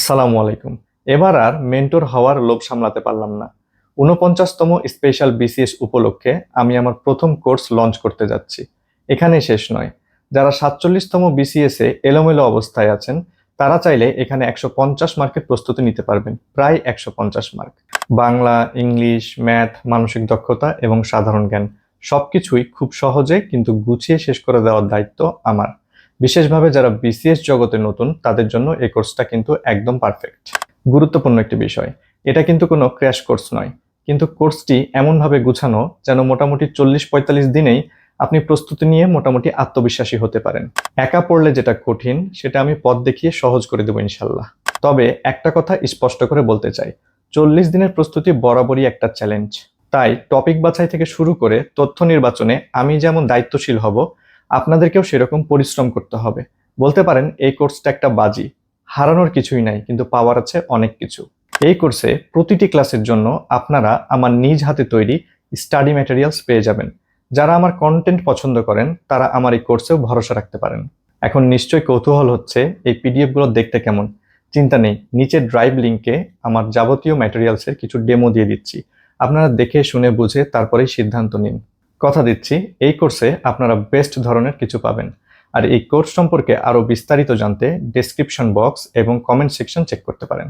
আসসালামু আলাইকুম। এবার আর মেন্টর হওয়ার লোভ সামলাতে পারলাম না। উনপঞ্চাশতম স্পেশাল বিসিএস উপলক্ষে আমি আমার প্রথম কোর্স লঞ্চ করতে যাচ্ছি। এখানে শেষ নয়। যারা সাতচল্লিশতম বিসিএস এলোমেলো অবস্থায় আছেন, তারা চাইলে এখানে একশো পঞ্চাশ মার্কের প্রস্তুতি নিতে পারবেন, প্রায় একশো পঞ্চাশ মার্ক। বাংলা, ইংলিশ, ম্যাথ, মানসিক দক্ষতা এবং সাধারণ জ্ঞান সবকিছুই খুব সহজে কিন্তু গুছিয়ে শেষ করে দেওয়ার দায়িত্ব আমার। বিশেষভাবে যারা বিসিএস জগতে নতুন, তাদের জন্য এই কোর্সটা কিন্তু একদম পারফেক্ট গুরুত্বপূর্ণ একটি বিষয়। এটা কিন্তু কোনো ক্র্যাশ কোর্স নয়। কিন্তু কোর্সটি এমনভাবে গুছানো যেন মোটামুটি চল্লিশ পঁয়তাল্লিশ দিনেই আপনি প্রস্তুতি নিয়ে মোটামুটি আত্মবিশ্বাসী হতে পারেন। একা পড়লে যেটা কঠিন, সেটা আমি পথ দেখিয়ে সহজ করে দেবো ইনশাল্লাহ। তবে একটা কথা স্পষ্ট করে বলতে চাই। চল্লিশ দিনের প্রস্তুতি বরাবরই একটা চ্যালেঞ্জ তাই টপিক বাছাই থেকে শুরু করে তথ্য নির্বাচনে আমি যেমন দায়িত্বশীল হব আপনাদেরকেও সেরকম পরিশ্রম করতে হবে। বলতে পারেন, এই কোর্সটা একটা বাজি। হারানোর কিছুই নাই, কিন্তু পাওয়ার আছে অনেক কিছু। এই কোর্সে প্রতিটি ক্লাসের জন্য আপনারা আমার নিজ হাতে তৈরি স্টাডি ম্যাটেরিয়ালস পেয়ে যাবেন। যারা আমার কন্টেন্ট পছন্দ করেন, তারা আমার এই কোর্সেও ভরসা রাখতে পারেন। এখন নিশ্চয়ই কৌতূহল হচ্ছে এই পিডিএফগুলো দেখতে কেমন। চিন্তা নেই নিচের ড্রাইভ লিঙ্কে আমার যাবতীয় ম্যাটেরিয়ালসের কিছু ডেমো দিয়ে দিচ্ছি। আপনারা দেখে, শুনে, বুঝে, তারপরেই সিদ্ধান্ত নিন। কথা দিচ্ছি, এই কোর্সে আপনারা বেস্ট ধরনের কিছু পাবেন। আর এই কোর্স সম্পর্কে আরও বিস্তারিত জানতে ডেসক্রিপশন বক্স এবং কমেন্ট সেকশন চেক করতে পারেন।